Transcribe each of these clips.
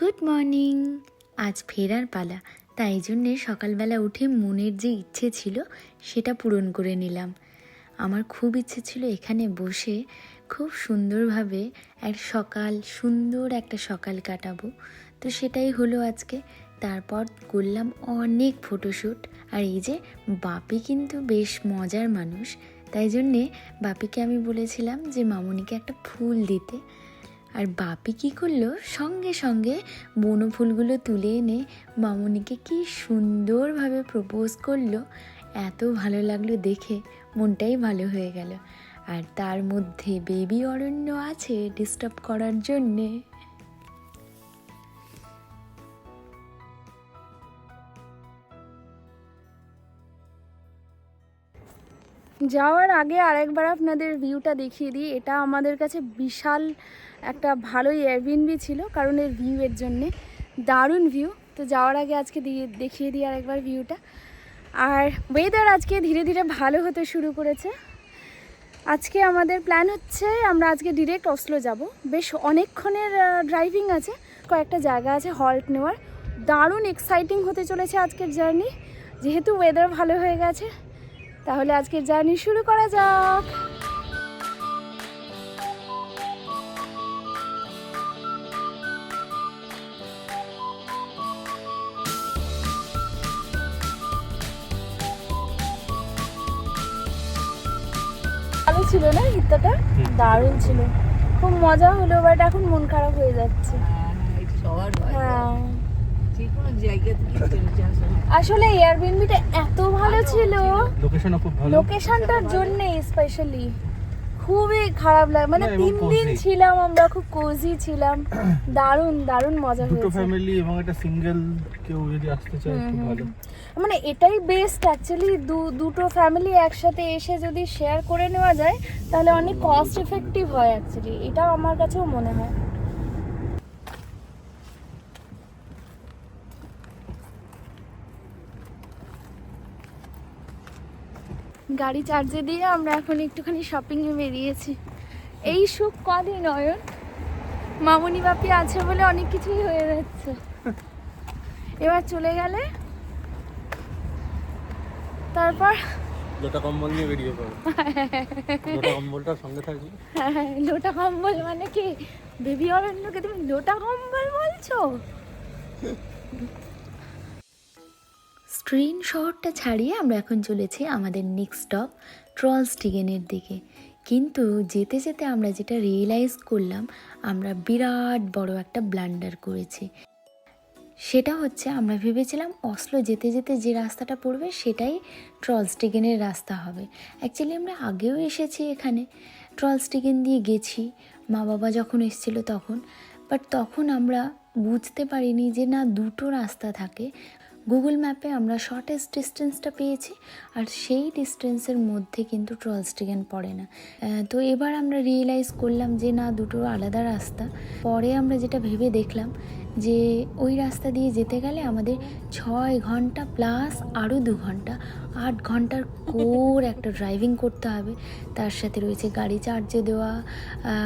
Good morning আজ ফেরার পালা। তাই জন্যে সকালবেলা উঠে মনের যে ইচ্ছে ছিল, সেটা পূরণ করে নিলাম। আমার খুব ইচ্ছে ছিল এখানে বসে খুব সুন্দরভাবে এক সকাল, সুন্দর একটা সকাল কাটাবো। তো সেটাই হলো আজকে। তারপর করলাম অনেক ফটোশ্যুট আর এই যে, বাপি কিন্তু বেশ মজার মানুষ। তাই জন্যে বাপিকে আমি বলেছিলাম যে, মামুনিকে একটা ফুল দিতে। আর বাপি কি করল? সঙ্গে সঙ্গে বনো ফুলগুলো তুলে এনে মামুনিকে কি সুন্দরভাবে প্রপোজ করল। এত ভালো লাগল দেখে, মনটাই ভালো হয়ে গেল। আর তার মধ্যে বেবি অরণ্য আছে ডিস্টার্ব করার জন্যে। যাওয়ার আগে আরেকবার আপনাদের ভিউটা দেখিয়ে দিই। এটা আমাদের কাছে বিশাল একটা ভালোই এয়ারবিএনবি ছিল, কারণ এর ভিউয়ের জন্যে। দারুণ ভিউ তো যাওয়ার আগে আজকে দিয়ে, দেখিয়ে দিই আরেকবার ভিউটা আর ওয়েদার আজকে ধীরে ধীরে ভালো হতে শুরু করেছে। আজকে আমাদের প্ল্যান হচ্ছে, আমরা আজকে ডিরেক্ট অসলো যাব। বেশ অনেকক্ষণের ড্রাইভিং আছে, কয়েকটা জায়গা আছে হল্ট নেওয়ার। দারুণ এক্সাইটিং হতে চলেছে আজকের জার্নি যেহেতু ওয়েদার ভালো হয়ে গেছে তাহলে আজকের জার্নি শুরু করা যাক। ভালো ছিল না গীতটা? দারুণ ছিল। খুব মজা হলো বাট এখন মন খারাপ হয়ে যাচ্ছে। হ্যাঁ। যে কোনো জায়গা থেকে আসে আসলে এয়ারবিএনবিটা এত ভালো ছিল। লোকেশনও খুব ভালো। লোকেশনটার জন্য স্পেশালি খুবই খারাপ লাগে। মানে তিন দিন ছিলাম আমরা খুব কোজি ছিলাম। দারুণ দারুণ মজা দুটো হয়েছে। ফ্যামিলি এবং একটা সিঙ্গেল কেউ যদি আসতে চায় খুব ভালো। মানে এটাই বেস্ট অ্যাকচুয়ালি দুটো ফ্যামিলি একসাথে এসে যদি শেয়ার করে নেওয়া যায় তাহলে অনেক কস্ট এফেক্টিভ হয় অ্যাকচুয়ালি এটা আমার কাছেও মনে হয়। গাড়ি চার্জে দিয়ে আমরা এখন একটুখানি শপিংয়ে বেরিয়েছি। এই সুখ কদিন অয়ন মামনি বাপি আছে বলে অনেক কিছুই হয়ে যাচ্ছে। এবার চলে গেলে? তারপর? লোটা কম্বল নিয়ে বেরিয়ে পড়ো। লোটা কম্বলটা সঙ্গে থাকবে হ্যাঁ, লোটা কম্বল মানে কি? বেবি অরণ্যকে তুমি লোটা কম্বল বলছো? স্ট্রিন শহরটা ছাড়িয়ে আমরা এখন চলেছি আমাদের নেক্সট স্টপ ট্রলস্টিগেনের দিকে। কিন্তু যেতে যেতে আমরা যেটা রিয়েলাইজ করলাম, আমরা বিরাট বড় একটা ব্লান্ডার করেছি। সেটা হচ্ছে আমরা ভেবেছিলাম অসলো যেতে যেতে যে রাস্তাটা পড়বে সেটাই ট্রলস্টিগেনের রাস্তা হবে। অ্যাকচুয়ালি আমরা আগেও এসেছি এখানে। ট্রলস্টিগেন দিয়ে গেছি, মা বাবা যখন এসেছিল তখন। বাট তখন আমরা বুঝতে পারিনি যে না দুটো রাস্তা থাকে। গুগল ম্যাপে আমরা শর্টেস্ট ডিস্টেন্সটা পেয়েছি, আর সেই ডিস্টেন্সের মধ্যে কিন্তু ট্রলস্টিগেন পড়ে না। তো এবার আমরা রিয়েলাইজ করলাম যে না, দুটো আলাদা রাস্তা। পরে আমরা যেটা ভেবে দেখলাম যে ওই রাস্তা দিয়ে যেতে গেলে আমাদের ছয় ঘণ্টা প্লাস আরও দু ঘণ্টা, আট ঘণ্টার কোর একটা ড্রাইভিং করতে হবে। তার সাথে রয়েছে গাড়ি চার্জে দেওয়া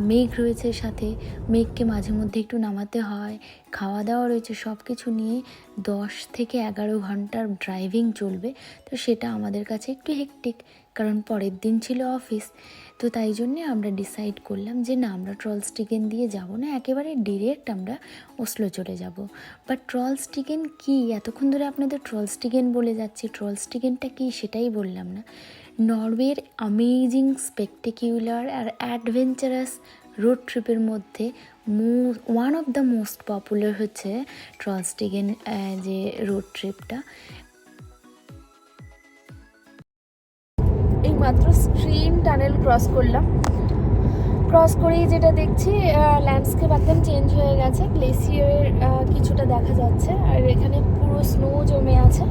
মেঘ রয়েছে সাথে। মেঘকে মাঝে মধ্যে একটু নামাতে হয়। খাওয়া দাওয়া রয়েছে সব কিছু নিয়ে দশ থেকে এগারো ঘণ্টার ড্রাইভিং চলবে। তো সেটা আমাদের কাছে একটু হেকটিক কারণ পরের দিন ছিল অফিস তো তাই জন্যে আমরা ডিসাইড করলাম যে না, আমরা ট্রলস টিকেন দিয়ে যাব না, একেবারে ডিরেক্ট আমরা ওসলো চলে যাব। বাট ট্রলস টিকেন কী? এতক্ষণ ধরে আপনাদের ট্রলস টিকেন বলে যাচ্ছি ট্রলস টিকেনটা কী? সেটাই বললাম না। নরওয়ের অ্যামেজিং স্পেকটেকিউলার আর অ্যাডভেঞ্চারাস রোড ট্রিপের মধ্যে মো one of the most popular হচ্ছে ট্রলস্টিগেন যে রোড ট্রিপটা মাত্র স্ট্রিম টানেল ক্রস করলাম। ক্রস করেই যেটা দেখছি ল্যান্ডস্কেপ একদম চেঞ্জ হয়ে গেছে। গ্লেসিয়ারের কিছুটা দেখা যাচ্ছে। আর এখানে পুরো স্নো জমে আছে।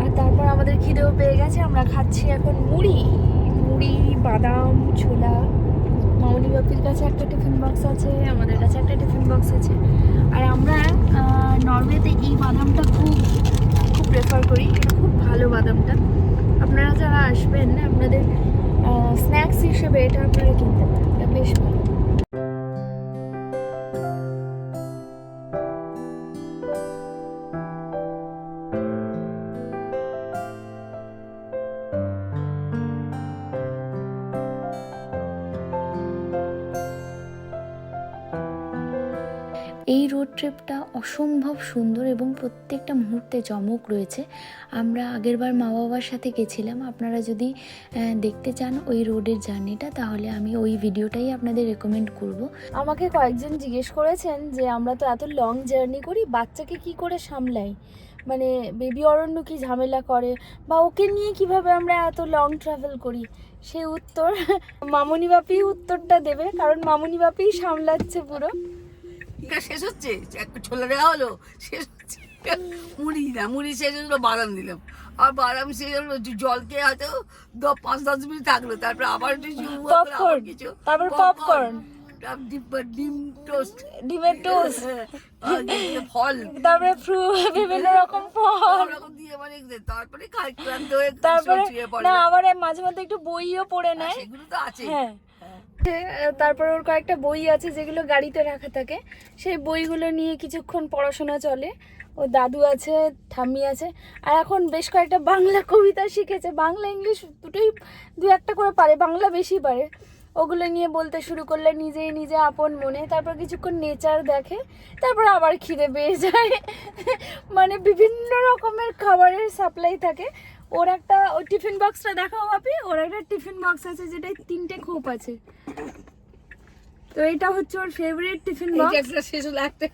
আর তারপর আমাদের খিদেও পেয়ে গেছে। আমরা খাচ্ছি এখন মুড়ি। মুড়ি, বাদাম, ছোলা। মামনি বাপির কাছে একটা টিফিন বক্স আছে, আমাদের কাছে একটা টিফিন বক্স আছে। আর আমরা নরওয়েতে এই বাদামটা খুব খুব প্রেফার করি। এটা খুব ভালো বাদামটা। আপনারা যারা আসবেন আপনাদের স্ন্যাক্স হিসেবে এটা আপনারা কিনতে পারেন। বেশ ভালো। এই রোড ট্রিপটা অসম্ভব সুন্দর এবং প্রত্যেকটা মুহূর্তে চমক রয়েছে। আমরা আগেরবার মা বাবার সাথে গেছিলাম। আপনারা যদি দেখতে চান ওই রোডের জার্নিটা তাহলে আমি ওই ভিডিওটাই আপনাদের রেকমেন্ড করব। আমাকে কয়েকজন জিজ্ঞেস করেছেন যে, আমরা তো এত লং জার্নি করি, বাচ্চাকে কি করে সামলাই? মানে বেবি অরণ্য কি ঝামেলা করে? বা ওকে নিয়ে কীভাবে আমরা এত লং ট্রাভেল করি? সেই উত্তর, মামনি বাপি উত্তরটা দেবে, কারণ মামনি বাপি সামলাচ্ছে পুরো। শেষ হচ্ছে? একটু ছোলা দেওয়া হলো শেষ হচ্ছে। মুড়ি না মুড়ি শেষ হলো বাদাম দিলাম। আর বাদাম শেষ হলো জল খেয়ে হয়তো দ পাঁচ দশ মিনিট থাকল। তারপরে আবার কিছু তারপর ডিম- টোস্ট ডিমের টোস্ট ফল। তারপরে ফ্রু বিভিন্ন রকম ফল। ওরকম দিয়ে মানে তারপরে হয়ে তারপরে না আবার মাঝে মধ্যে একটু বইও পড়ে নেয়। সেগুলো তো আছে হ্যাঁ। তারপর ওর কয়েকটা বই আছে যেগুলো গাড়িতে রাখা থাকে। সেই বইগুলো নিয়ে কিছুক্ষণ পড়াশোনা চলে। ও দাদু আছে, ঠাম্মি আছে, আর এখন বেশ কয়েকটা বাংলা কবিতা শিখেছে। বাংলা, ইংলিশ দুটোই দু একটা করে পারে, বাংলা বেশি পারে। ওগুলো নিয়ে বলতে শুরু করলে নিজেই নিজে আপন মনে, তারপর কিছুক্ষণ নেচার দেখে, তারপর আবার খিদে পেয়ে যায়। মানে বিভিন্ন রকমের খাবারের সাপ্লাই থাকে। ওর একটা ওই টিফিন বক্সটা দেখাও আপনি ওর একটা টিফিন বক্স আছে যেটায় তিনটে খোপ আছে। তো এটা হচ্ছে ওর ফেভারিট টিফিন বক্স শেষ হলো একটা।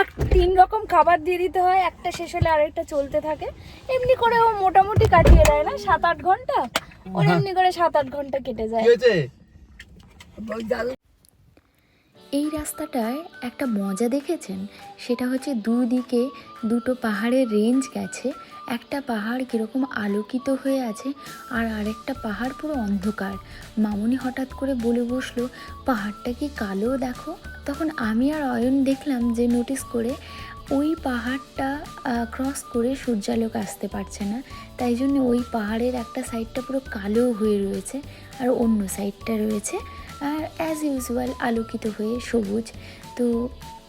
এক তিন রকম খাবার দিয়ে দিতে হয় একটা শেষ হলে আরেকটা চলতে থাকে। এমনি করে ও মোটামুটি কাটিয়ে দেয় না সাত আট ঘণ্টা? ওর এমনি করে সাত আট ঘণ্টা কেটে যায়। এই রাস্তাটায় একটা মজা দেখেছেন? সেটা হচ্ছে দুদিকে দুটো পাহাড়ের রেঞ্জ গেছে। একটা পাহাড় কীরকম আলোকিত হয়ে আছে আর আরেকটা পাহাড় পুরো অন্ধকার। মামনি হঠাৎ করে বলে বসল, পাহাড়টা কি কালো দেখো? তখন আমি আর অয়ন দেখলাম যে নোটিস করে ওই পাহাড়টা ক্রস করে সূর্যালোক আসতে পারছে না। তাই জন্য ওই পাহাড়ের একটা সাইডটা পুরো কালো হয়ে রয়েছে আর অন্য সাইডটা রয়েছে আর অ্যাজ ইউজুয়াল আলোকিত হয়ে সবুজ। তো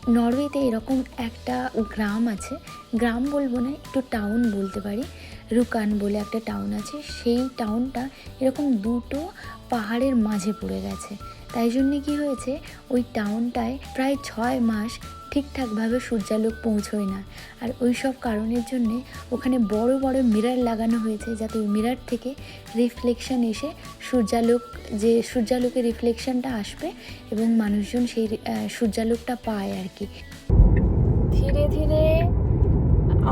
নরওয়েতে এরকম একটা গ্রাম আছে। গ্রাম বলব না, একটু টাউন বলতে পারি। রুকান বলে একটা টাউন আছে। সেই টাউনটা এরকম দুটো পাহাড়ের মাঝে পড়ে গেছে। তাই জন্যে কি হয়েছে ওই টাউনটায় প্রায় ছয় মাস ঠিকঠাকভাবে সূর্যালোক পৌঁছয় না। আর ওই সব কারণের জন্যে ওখানে বড় বড় মিরার লাগানো হয়েছে যাতে ওই মিরার থেকে রিফ্লেকশন এসে সূর্যালোক যে সূর্যালোকের রিফ্লেকশনটা আসবে এবং মানুষজন সেই সূর্যালোকটা পায় আর কি। ধীরে ধীরে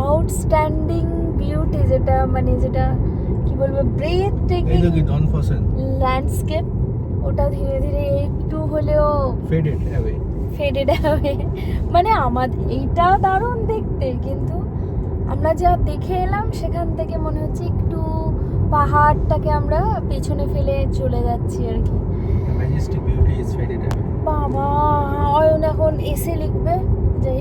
আউটস্ট্যান্ডিং বিউটি যেটা মানে যেটা কি বলব ব্রেথ টেকিং ল্যান্ডস্কেপ ওটা ধীরে ধীরে একটু হলেও ফেডেড অ্যাওয়ে ফেডেড হবে মানে আমাদের এইটা দারুণ দেখতে কিন্তু আমরা যা দেখে এলাম সেখান থেকে মনে হচ্ছে একটু পাহাড়টাকে আমরা পেছনে ফেলে চলে যাচ্ছি আর কি। Majestic beauty is faded away বাবা অয়ন এখন এসে লিখবে যাই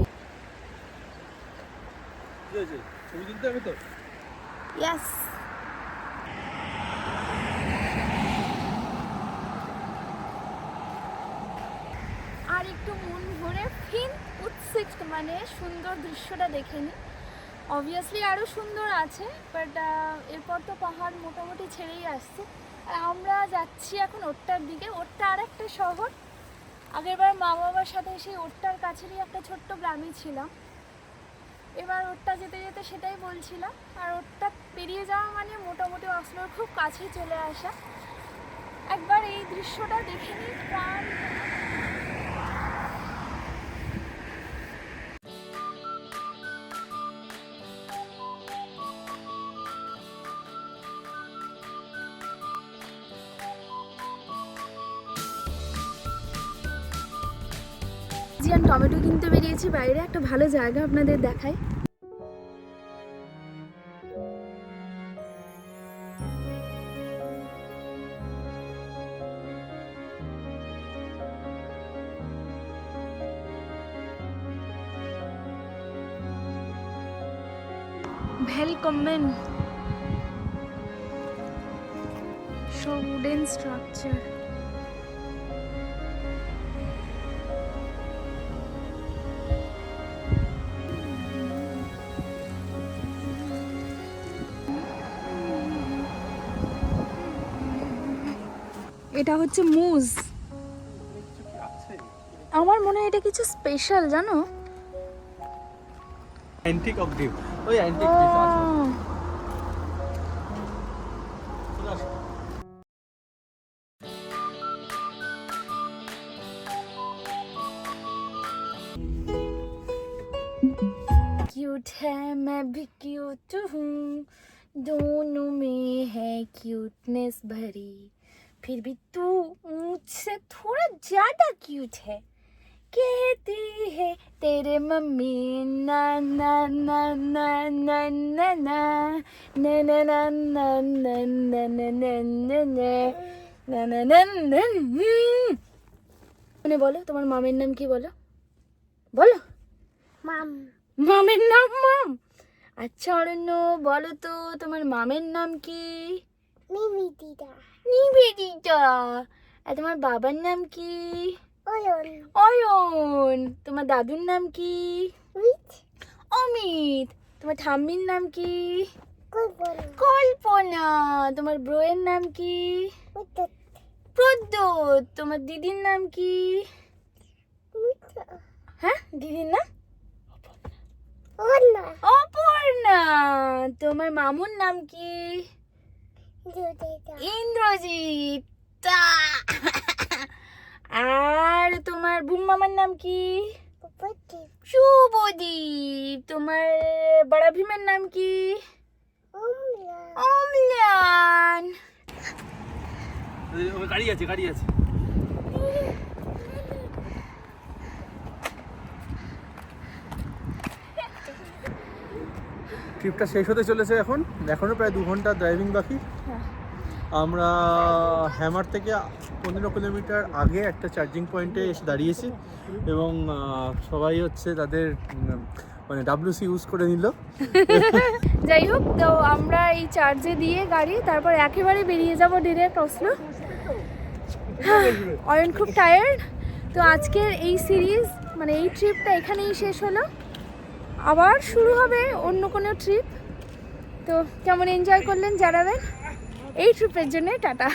ছবি তুলতে হবে তো? ইয়াস আর একটু মন ভরে ফিন উৎসিক্ত মানে সুন্দর দৃশ্যটা দেখে নিই অবভিয়াসলি আরও সুন্দর আছে বাট এরপর তো পাহাড় মোটামুটি ছেড়েই আসছে। আর আমরা যাচ্ছি এখন ওট্টার দিকে। ওট্টা আর একটা শহর আগেরবার মা বাবার সাথে সেই ওট্টার কাছেরই একটা ছোট্ট গ্রামে ছিলাম। এবার ওরটা যেতে যেতে সেটাই বলছিলাম। আর ওরটা পেরিয়ে যাওয়া মানে মোটামুটি অসলোর খুব কাছে চলে আসা। একবার এই দৃশ্যটা দেখে নিই জিয়ান টমেটো কিনতে বেরিয়েছি বাইরে একটা ভালো জায়গা আপনাদের Välkommen! সব স্ট্রাকচার এটা হচ্ছে মুজ। আমার মনে হয় এটা কিছু স্পেশাল জানো? অ্যান্টিক ডিপ ওই অ্যান্টিক পিস আছে। थोड़ा ज्यादा क्यूट है कहती है तेरे मम्मी ना ना ना ना ना ना ना ना ना ना ना ना ना ना ना ना ना ना ना ना মানে বলো তোমার মামের নাম কি বলো বলো মাম মামের নাম মাম আচ্ছা অরণ্য বলো তো তোমার মামের নাম কি নিবেদিতা নিবেদিতা আর তোমার বাবার নাম কি? অয়ন। তোমার দাদুর নাম কি? অমিত। তোমার ঠাম্মির নাম কি? কল্পনা। তোমার ব্রোয়ের নাম কি? প্রদ্যোৎ। তোমার দিদির নাম কি? হ্যাঁ? দিদির নাম? অপর্ণা। তোমার মামুর নাম কি? ইন্দ্রজিৎ। আর তোমার বুম্মামার নাম কি? শুভদীপ তোমার বড় ভীমের নাম কি? অম্লা অম্লান। গাড়ি আছে গাড়ি আছে। ট্রিপটা শেষ হতে চলেছে এখন। এখনও প্রায় দু ঘণ্টা ড্রাইভিং বাকি। আমরা হ্যামার থেকে পনেরো কিলোমিটার আগে একটা চার্জিং পয়েন্টে এসে দাঁড়িয়েছি এবং সবাই হচ্ছে তাদের মানে ডাব্লিউসি ইউজ করে নিল। যাই হোক, তো আমরা এই চার্জে দিয়ে গাড়ি, তারপর একেবারে বেরিয়ে যাব ডিরেক্ট অসলো অয়ন খুব টায়ার্ড তো আজকের এই সিরিজ মানে এই ট্রিপটা এখানেই শেষ হলো। আবার শুরু হবে অন্য কোনো ট্রিপ তো কেমন এনজয় করলেন, জানাবেন? এই ট্রিপের জন্যে টাটা।